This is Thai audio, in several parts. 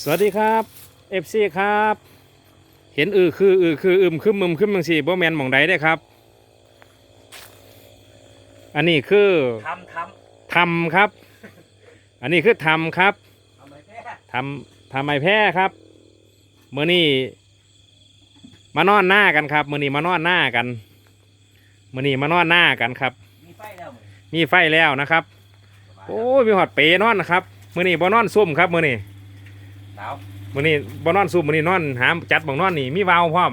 สวัสดีครับเอฟซีครับ เห็นอือคืออือคืออึมคึมมึมคึมมึงสี่บ่แมนหมองใดได้อครับ อันนี้คือทำททำครับ อันนี้คือทำครับำทำไมแพ้ทำทำไมแพ้ครับเมื่อนี้มานอนหน้ากันครับเมื่อนี้มานอนหน้ากันเมื่อนี้มานอนหน้ากันครับ มีไฟแล้วมึงมีไฟแล้วนะครับ โอ้ยมีหอดเปนอนนะครับเมื่อนี้บ่นอนซุ่มครับเมื่อนี้หนาวมื่อนี้บ่นอนซุ่มมื่อนี้นอนหามจัดบังนอนนี่มีวาวพร้อม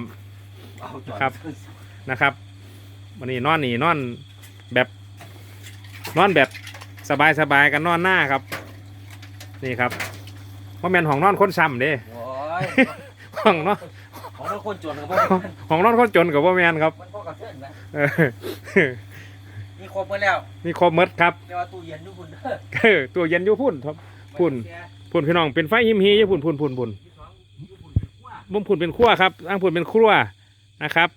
เอาจอดครับ นะครับมื่อนี้นอนนี่นอนแบบนอนแบบสบายสบายๆกันนอนหน้าครับ นี่ครับว่าแมนห้องนอนคนซ้ำเด้ โอ้ยห้องนอนของเราคนจนกับพวกห้องนอนคนจนกับว่าแมนครับมันพวกกระเทือนนะเออมีครบหมดแล้วมีครบหมดครับ แต่ว่าตู้เย็นทุกคนเด้อ เออตัวเย็นอยู่พุ่นครับ พุ่น พุ่นพี่น้องเป็นไฟหิมฮีอยู่พุ่นพุ่นพุ่นพุ่นยี่สองยี่ปุ่นว่าบุ้มพุ่นเป็นขั้วครับอ้างพุ่นเป็นครัวนะครับ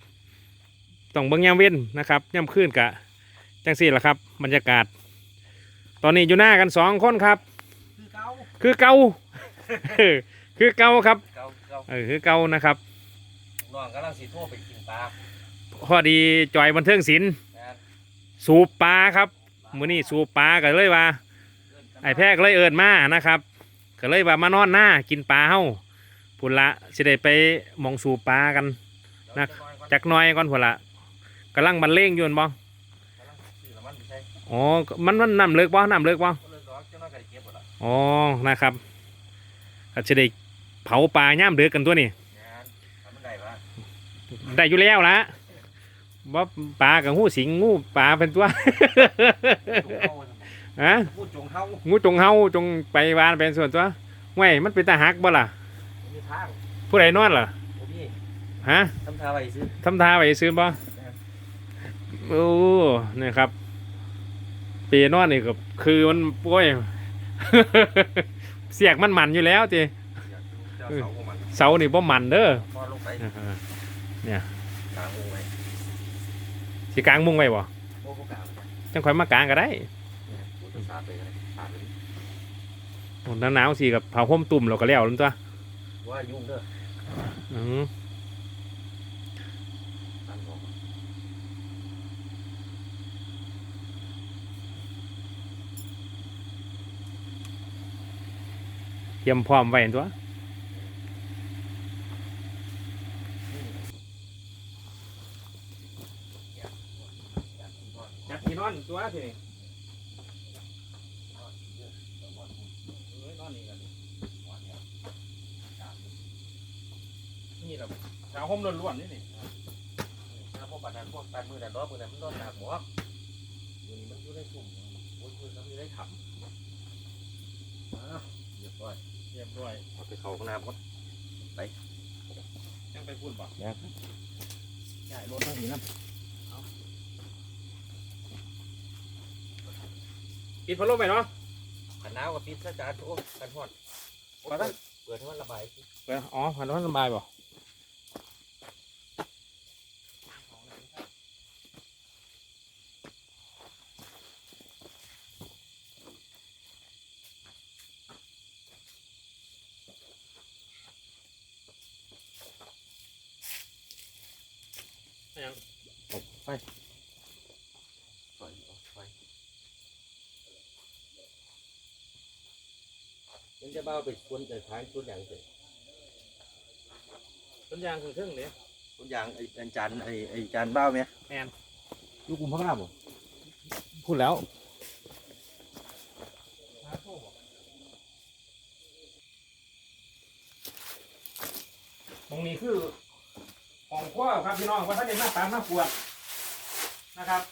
ต้องเบิ่งยามเว้นนะครับยามคืนกะจังสี่ละครับ บรรยากาศ ตอนนี้อยู่หน้ากันสองคนครับ คือเก่าคือเก่าเออคือเก่าครับเก่าเก่าเออคือเก่านะครับน้องกำลังสีโทรไปกินปลาพอดีจอยบันเทิงศิลป์นะสูบปลาครับมื้อนี้สูบปลาก็เลยว่าไอ้แพรกเลยเอินมานะครับ ก็เลยว่ามานอนหน้ากินปลาเฮาพุ่นละสิได้ไปมองสูบปลากันนะจักน้อยก่อนพุ่นละกำลังบรรเลงอยู่นั่นบ่กำลังซื้อน้ำมันไปใช้อ๋อมันมันน้ำเลิกบ่น้ำเลิกบ่ก็เลยร้อนเจ้าน้อยก็ได้เก็บหมดละอ๋อนะครับก็สิได้เผาปลาย่ามเดือกันตัวนี้งานทำมันได้ปะได้อยู่แล้วละว่าปลากับงูสิงงูปลาเป็นตัว ฮะพูดจงเฮางูจงเฮาจงไปวานเป็นส่วนตัวไม่มันเป็นตาหักบ่ล่ะมีทางผู้ใดนอนล่ะโอ้พี่ฮะทำท่าไว้ซื้อทำท่าไปซื้อบ่โอ้นี่ครับปีนอนนี่ก็คือมันป่วยเสียกมันมันอยู่แล้วจีอยากดูเจ้าเสาของมันเสานี่บ่มันเด้อพอลงไปเนี่ยกลางวงไว้สิกลางมุ้งไว้บ่โอ้พวกกลางเนี่ยจังค่อยมากลางก็ได้ผมจะ สาดไปก็ได้สาดไปโอ้หนาวๆสิกับเผาห่มตุ่มเราก็แล้วนั่นตัวว่ายุ่งเด้ออืมตันออกเตรียมพร้อมไว้ตัวจัดที่นอนตัวทีนี่นี่เราผ้าห่ม ล้วนๆนี่นี่ถ้าพวกปันนั้นพวกปันมือนั่นรอบมือนั้นมันโดนหนักหมวกมือนี้มันอยู่ในกลุ่มโอ้ยมือนั้นอยู่ในถ้ำอ้าวเรียบร้อยเรียบร้อยเอาไปเข้าห้องน้ำก่อนยังไปพูดบ่ใช่รถทั้งนี้นะปิดพัดลมไปเนาะขันหนาวกับปิดซะจ้าโอ้กันฮอดโอ้ไปเปิปะดเปิดให้มันระบายสิไปอ๋อพัดลมสบายบ่ยัง ปล่อยเอาไป มันจะเบ้าไปชวนจะทานชวนอย่างเสร็จต้นยางคือเครื่องนี้ชวนอย่างไอ้อาจารย์ไอ้ไอ้อาจารย์เบ้าไหมแอนลูกกุมพระราบ่พูดแล้วตรงนี้คือของพ่อครับพี่น้องว่าท่านเด็มาตามมาปวดนะครับ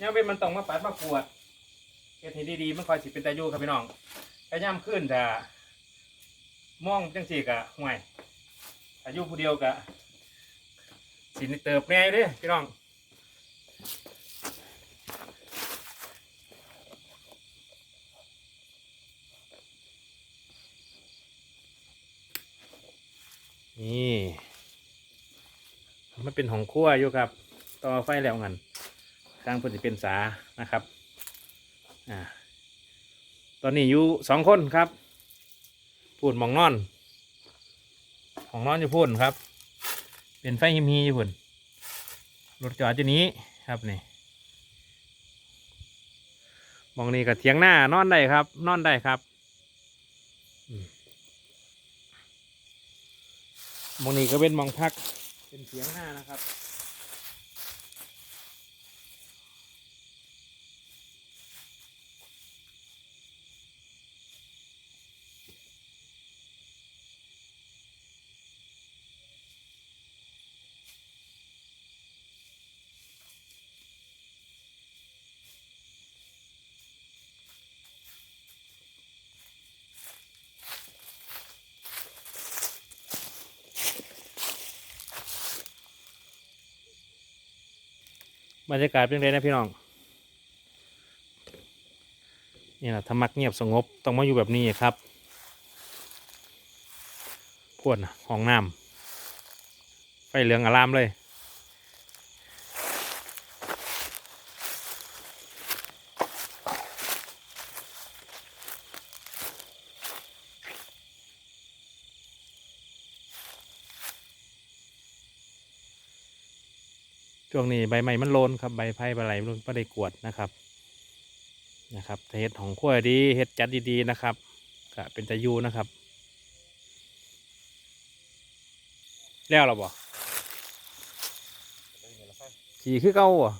ย่ามเป็นมันต้องมาปัดมาขวดเห็ดให้ดีๆมันคอยสิเป็นตาอยู่ครับพี่น้องแต่ย่ำขึ้นถ้ามองจังสีกะห่วยอายุผู้เดียวกะสินเติบแน่เลยพี่น้องนี่มันเป็นของขั้วอยู่ครับ ต่อไฟแล้วงั้น กลางเพิ่นสิเป็นสานะครับอ่าตอนนี้อยู่สองคนครับ พูดหมองนอนของนอนอยู่พูดครับ เป็นไฟหิมฮีอยู่พุ่นรถจอดอยู่นี้ครับนี่มองนี้กับเทียงหน้านอนได้ครับ นอนได้ครับมองนี้ก็เป็นมองพักเป็นเทียงหน้านะครับ บรรยากาศเป็นไงนะพี่น้องนี่แหละธรรมักเงียบสงบต้องมาอยู่แบบนี้ครับพวดห้องน้ำไฟเหลืองอารามเลย ช่วงนี้ใบไม้มันโลนครับใบไผ่ใบอะไรมันไม่ได้กวดนะครับนะครับเฮ็ดของขั้วดีเฮ็ดจัดดีๆนะครับก็เป็นตะยูนะครับ แล้วเราบ่ขี่คือเก่าบ่ะ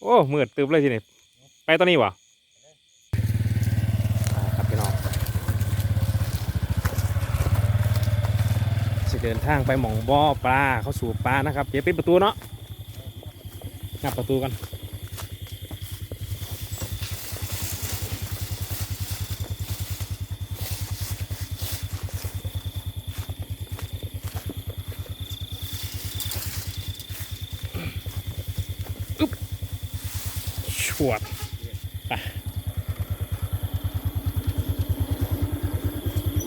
โอ้มืดตึบเลยทีนี้ไปตัวนี้บ่ครับพี่น้อง จะเดินทางไปหม่องบ่อปลาเข้าสู่ปลานะครับ เดี๋ยวปิดประตูเนาะงับประตูกันชวดไป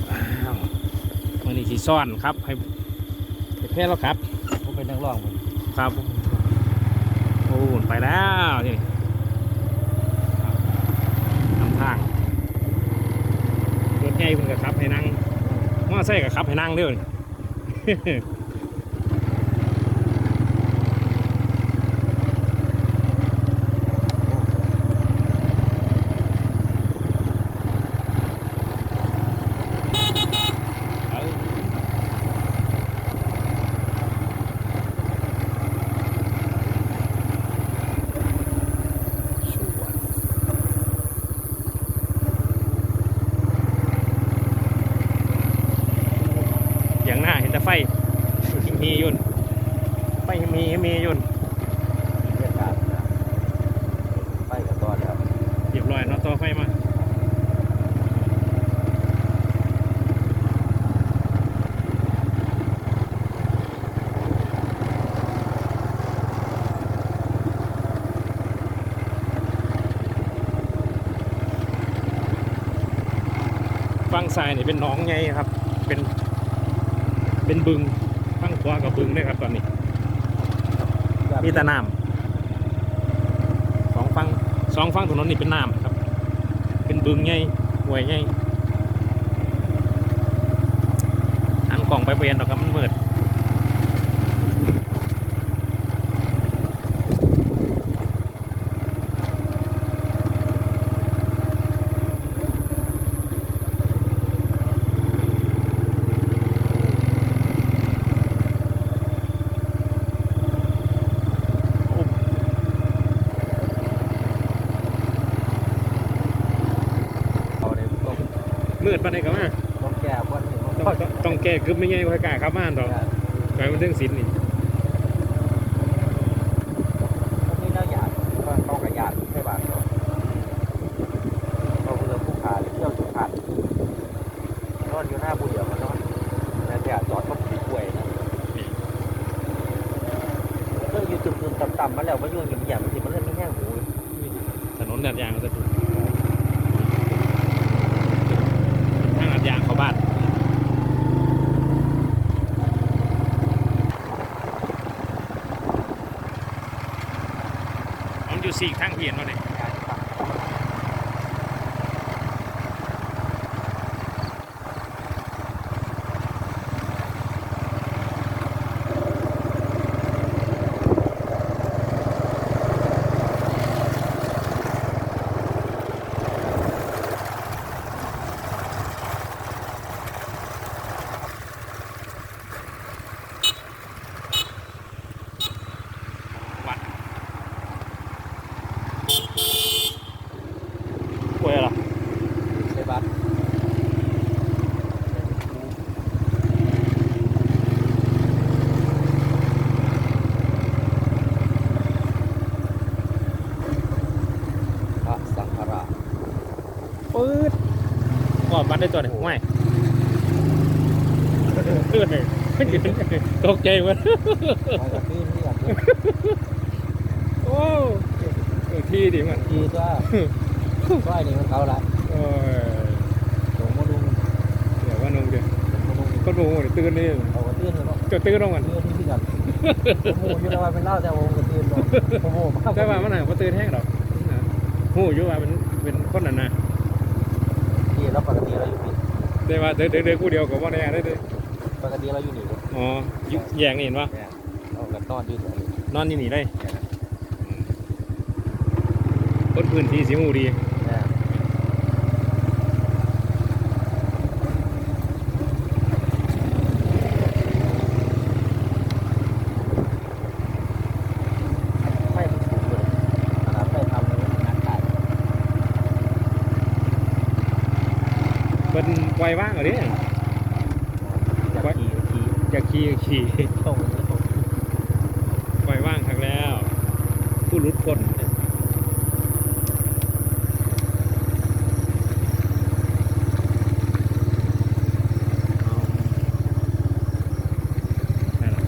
ว้าวมันนี่สี ซ่อนครับ ให้ให้แพ้แล้วครับผมเป็นนักร้องมันครับโอ้ไปแล้วนี่ทำทางรถใหญ่เพิ่นกับขับให้นั่งมอไซค์กับขับให้นั่งเด้วย ชวดอย่างหน้าเห็นแต่ไฟหิมฮีอยุ่น ไฟหิมฮีหิมฮีอยุ่นเรียกการนะไปกับตอนครับเรียบร้อยเนาะต่อไฟมาฝั่งซ้ายนี่เป็นหนองไงครับ เป็น เป็นบึงฝั่งขวากับบึงด้วยครับตอนนี้ มีแต่น้ำสองฝั่งสองฝั่งถนนนี่เป็นน้ำครับ เป็นบึงไงห่วยไงอันกล่องไปเปลี่ยนดอกครับมันมืดเอาเลยต้อง มืดปานใดก็มาต้องแก้วันนี้มันต้องต้องต้องแก้กึบไม่ไงไว้กล้าครับมาดอกไปมันเรื่องสินนี่นี่น่าหยาดว่าเขากับหยาดใช่ป่ะเขาเรือผู้ขาเที่ยวสุพรรณนอนอยู่หน้าผู้เดียวมันนอนแล้วหยาดจอดเขาปิดกล้วยนะเรื่องอยู่จุดๆต่ำๆมาแล้วมายุ่งอย่างอย่างมันสิมันเล่นไม่แห้งหู ถนนแบบยางจะถูกทางอัดยางเข้าบ้าน ที่ทางเพียนมาเลยวัดป่วยเหรอ ใช่บัตรพระสังฆราช ปื๊ดกอดบัตรได้ตัวไหนไม่ตกใจหมันมันก็ขึ้นที่กันโอ้เออที่ดิมันทีว่าซอยนี่มันเขาละโอ้ยหลวงมาดุงเดี๋ยวว่านุ่งเดี๋ยวหลวงมาดุงก็นุ่งเดี๋ยวตื่นนี่เขาก็ตื่นเลยเนาะจะตื่นลงมันตื่นที่กันโมอยู่แล้วว่าเป็นเล่าแต่วงก็ตื่นเนาะโมโหมากแต่ว่ามันหนังก็ตื่นแห้งดอกหูอยู่ว่าเป็นเป็นคนนั้นนะ ที่เราปกติเราอยู่นี่ แต่ว่าเดินเดินเดินกูเดียวกับว่าแน่ได้เลยปกติเราอยู่นี่อ๋อยุแยงนี่เห็นปะเราก็นอนอยู่นี่นอนอยู่นี่เลยคนพื้นที่สีหูดี ไม่ถูกเลยขนาดไม่ทำเลยงานขาย เป็นปล่อยว่างเหรอเนี่ยจะขี่ขี่อยากขี่ขี่ตรงนี้ตรงปล่อยว่างครั้งแล้ว ผู้รุดคนนั่นล่ะ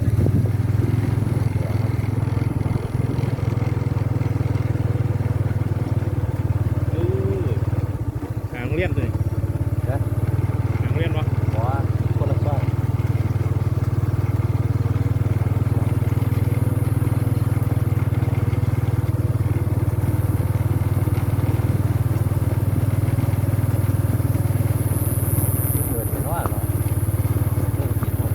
เออหางเลี้ยนเลยหางเลี้ยนวะ บอกว่าคนละซอย เกิดเป็นว่าเนาะเรื่องกินหมด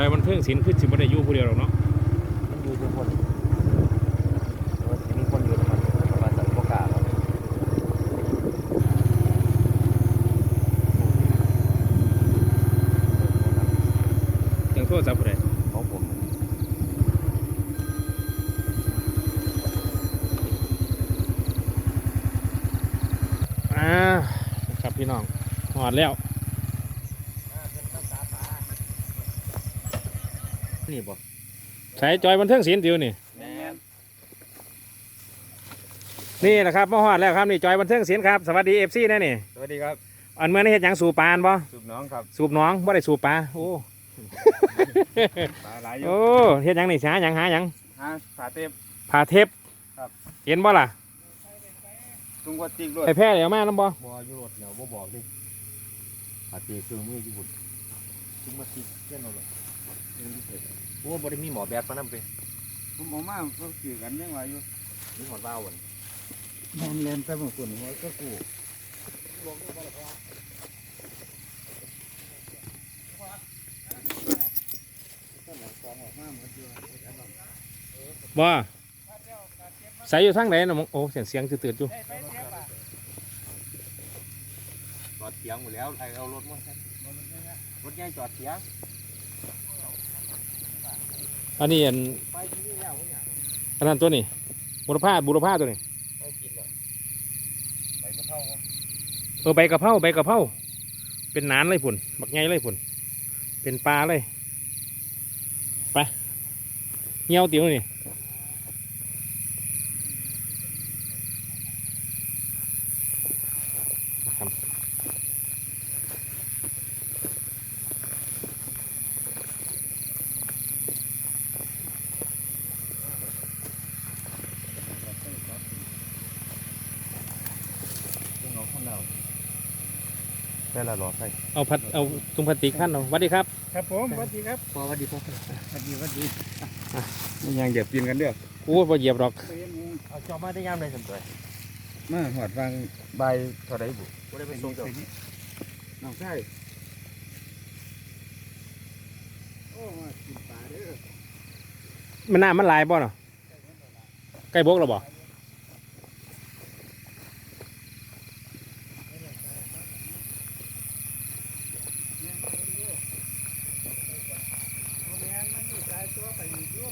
กายมันเพิ่งสินขึ้นสิบ่ได้อยู่ผู้เดียวหรอกเนาะมันอยู่ทุกคนมันมีคนอยู่ทั้งมันแต่ว่าสังพวกกาเรายังโทษจับผู้ใดของผมอ่าครับพี่น้องหอดแล้ว นี่บ่ ใช้จอยบันเทิงศิลป์ติวนี่ แม่นนี่แหละครับมาหอดแล้วครับนี่จอยบันเทิงศิลป์ครับสวัสดีเอฟซีแน่นี่สวัสดีครับอันเมื่อนี้เฮ็ดหยังสูบปลาอันบ่สุบน้องครับสูบหน้องบ่ได้สูบปลาโอ้ปลาหลายอยู่โอ้เฮ็ดหยังนี่หาหยังหาหยังฮะผาเทพผ่าเทปครับ เห็นบ่ล่ะทุ่งวัดจิกด้วยไปแพ้เดี๋ยวมานํบ่บ่อยู่รถเดี๋ยวบ่บอกดิผาเทพเครื่องมืออยู่บุญทุ่งวัดจิกเช่นเราเลย โอ้บ่ได้มีหมอแบบมานำไปผมออกมาก็คือกันยังไงอยู่มีหมอบ้าวันนอนเล่นแต่เมื่อคืนหัวก็กูบ่ใส่อยู่ทางไหนน่ะมงโอ้เสียงเสียงตื่นๆอยู่จอดเถียงหมดแล้วไอ้เอารถมารถใหญ่จอดเถียง อันนี้อันอันนั้นตัวนี้บุรพาบุรพาตัวนี้เอากินเลยไปกระเพราเออใบกะเพราใบกะเพราเป็นนานเลยพุ่นบักไงเลยพุ่นเป็นปลาเลยไปเงี้ยวติ๋วนี่ครับ ช่ละหลอดไฟเอาพัดเอาตุงพลาสติกขั้นเอาสวัสดีครับ ครับผมสวัสดีครับพอวันดีพอสวัสดีสวัสดีมันยังเหยียบกินกันเด้อโอ้ยบ่เหยียบหรอกเอาจอมาได้ยามเลยสมตัวมาหอดฟังใบเท่าไรบุบ่ได้ไปส่งเจ้าน้องชายโอ้มากินปลาเด้อมันน้ำมันหลายบ่เนาะใกล้บกแล้วบ่ แม่นมันมีสายตัวไปอยู่อยู่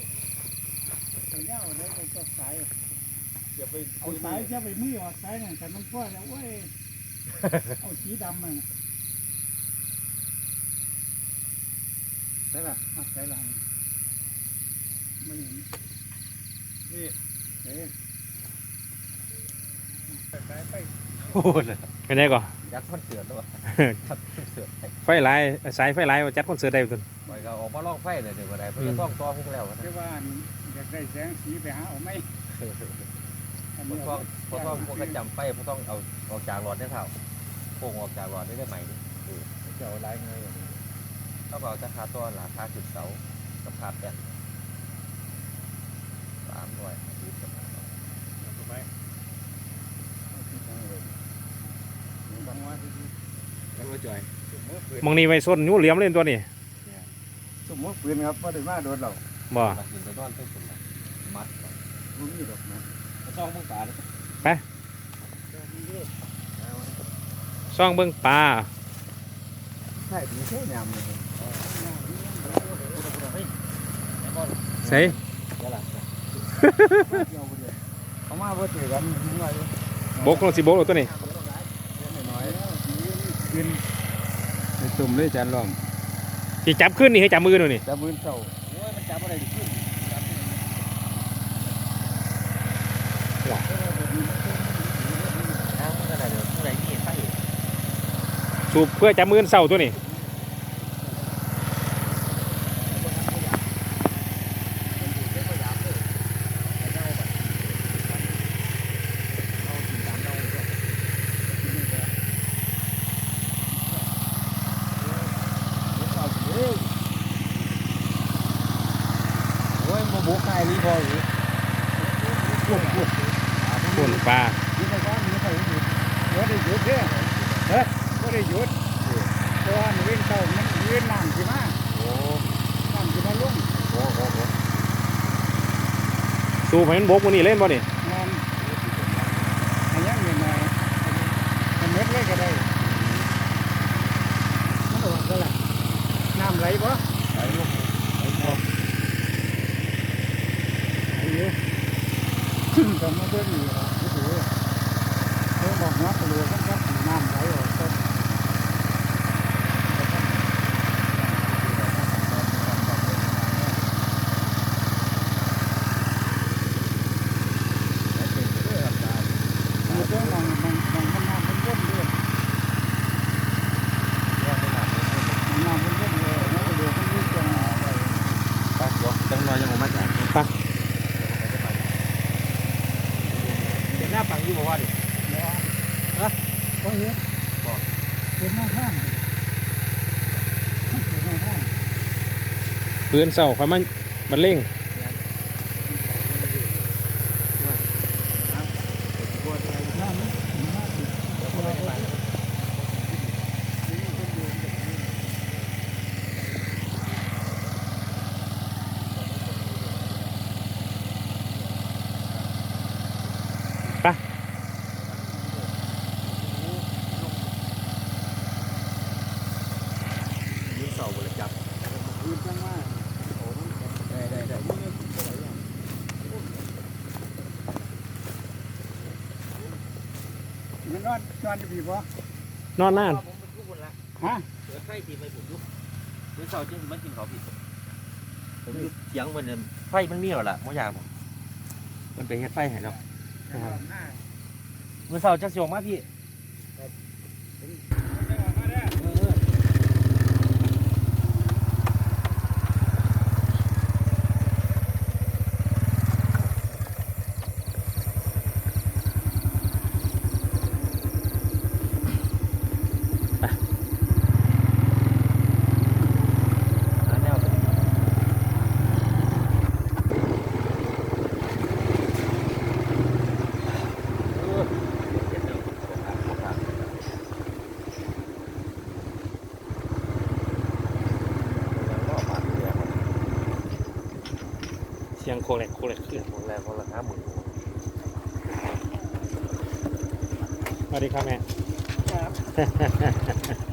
ตัวเนี้ยเอาได้ไปก็สาย อย่าไป เอาสายจะไปมือออกสาย นั่นแต่มันพ่อแล้วโอ้ยเอาสีดำมันใช่ป่ะหักสายลำไม่เห็นนี่เอ๊ะสายไปโอ้ยเป็นไงก่อนยัดมันเสือตัวยัดเสือไปไฟหลายสายไฟหลายว่าจัดคอนเสิร์ตได้ตัวปล่อยก็ออกมาลอกไฟเลยเดี๋ยวก็ได้เพราะจะต้องต่อพวกแล้วนะเรียกว่าอยากได้แสงสีไปหาเอาไหมอันเพนี้ราะเอาต้องเพราะต้องพวกกระจำไฟเพราะต้องเอาออกจากหลอดได้เท่าโป่งออกจากหลอดได้ได้ไหมเจ้าไรเงยต้องเอาจะคาตัวหลาคาจุดเสากับคาแป้นสามหน่วยยึดกับมาถูกไหมบางวันแล้วก็จ่อยมองนี่ไว้ส้นยูเหลี่ยมเล่นตัวนี้สมมติปืนครับพอได้มาโดนเราบ่มาหินไปนอนเพิ่มขึ้นมามัดไม่มีดอกนะ ต้องมึงป่าเลยซ่องเบิ่งปลาใช่ดีแค่ยำเลยใส่เขามาเพื่อถือกันหน่อยบกลงสิบกแล้วตัวนี้หน่อยขึ้นในตุ่มเลยจานล้อมสิจับขึ้นนี่ให้จับมือหน่อยนี่จะมือเศร้าโอ้ยมันจับอะไรขึ้น จับน้ำมันอะไรเดี๋ยวอะไรนี่ไฟสูบเพื่อจับมือเศร้าตัวนี้ โอ้ยมาบุกใครรีบออยู่ปุ๊บปุ๊บ ปุ่นปลา นี่ก็นี่ก็หยุดว่าได้หยุดเด้อเฮ้ยว่าได้หยุดเพราะว่ามันวิ่งเข้ามันยืนน้ำสิมา โอ้ น้ำสิมาลุ่ม โหโอ้โห สูบ ให้มันบกมันนี่เล่นบ่นี่งานอันยังเงินมาอันเม็ดเลยก็ได้มันก็ว่าก็ละน้ำไหลบ่ไหลลงก็มาเบิ่งอยู่ล่ะโอ้โหเพิ่นบอกนักเลยกันครับน้ำไหลออกก็ มีเรื่องบางบางบางคำนามเป็นเรื่องด้วยนามเป็นเรื่องเลยแล้วก็เดี๋ยวมันมีจัง ปัก หัวจังหน่อยยังมาจากเห็นหน้าปังอยู่บ่ว่าดิก็เยอะบอกเป็นหน้าข้างเป็นหน้าข้างปืนเศร้าค่อยมันมันเล่ง หน้านี้หน้านี้ตัวเรา ยืนเสาบริจับ ยืนข้างมา ได้ได้ได้ มั นนอนนอนอยู่พี่บ่นอนนานผมเป็นผู้คนละฮะเสือไฟตีไม่ผมยุบยืนเสาจริงมันกินเขาผิดผมยุบเสียงมันเนี่ยไฟมันมีหรอล่ะไม่อยากผมมันเป็นเฮ็ดไฟให้เราหน้ามือเสาจะเสียงมาพี่ งโคแลกโคแลกขึ้นหมดแล้วคนละห้าหมื่นสวัสดีครับแม่ ครับ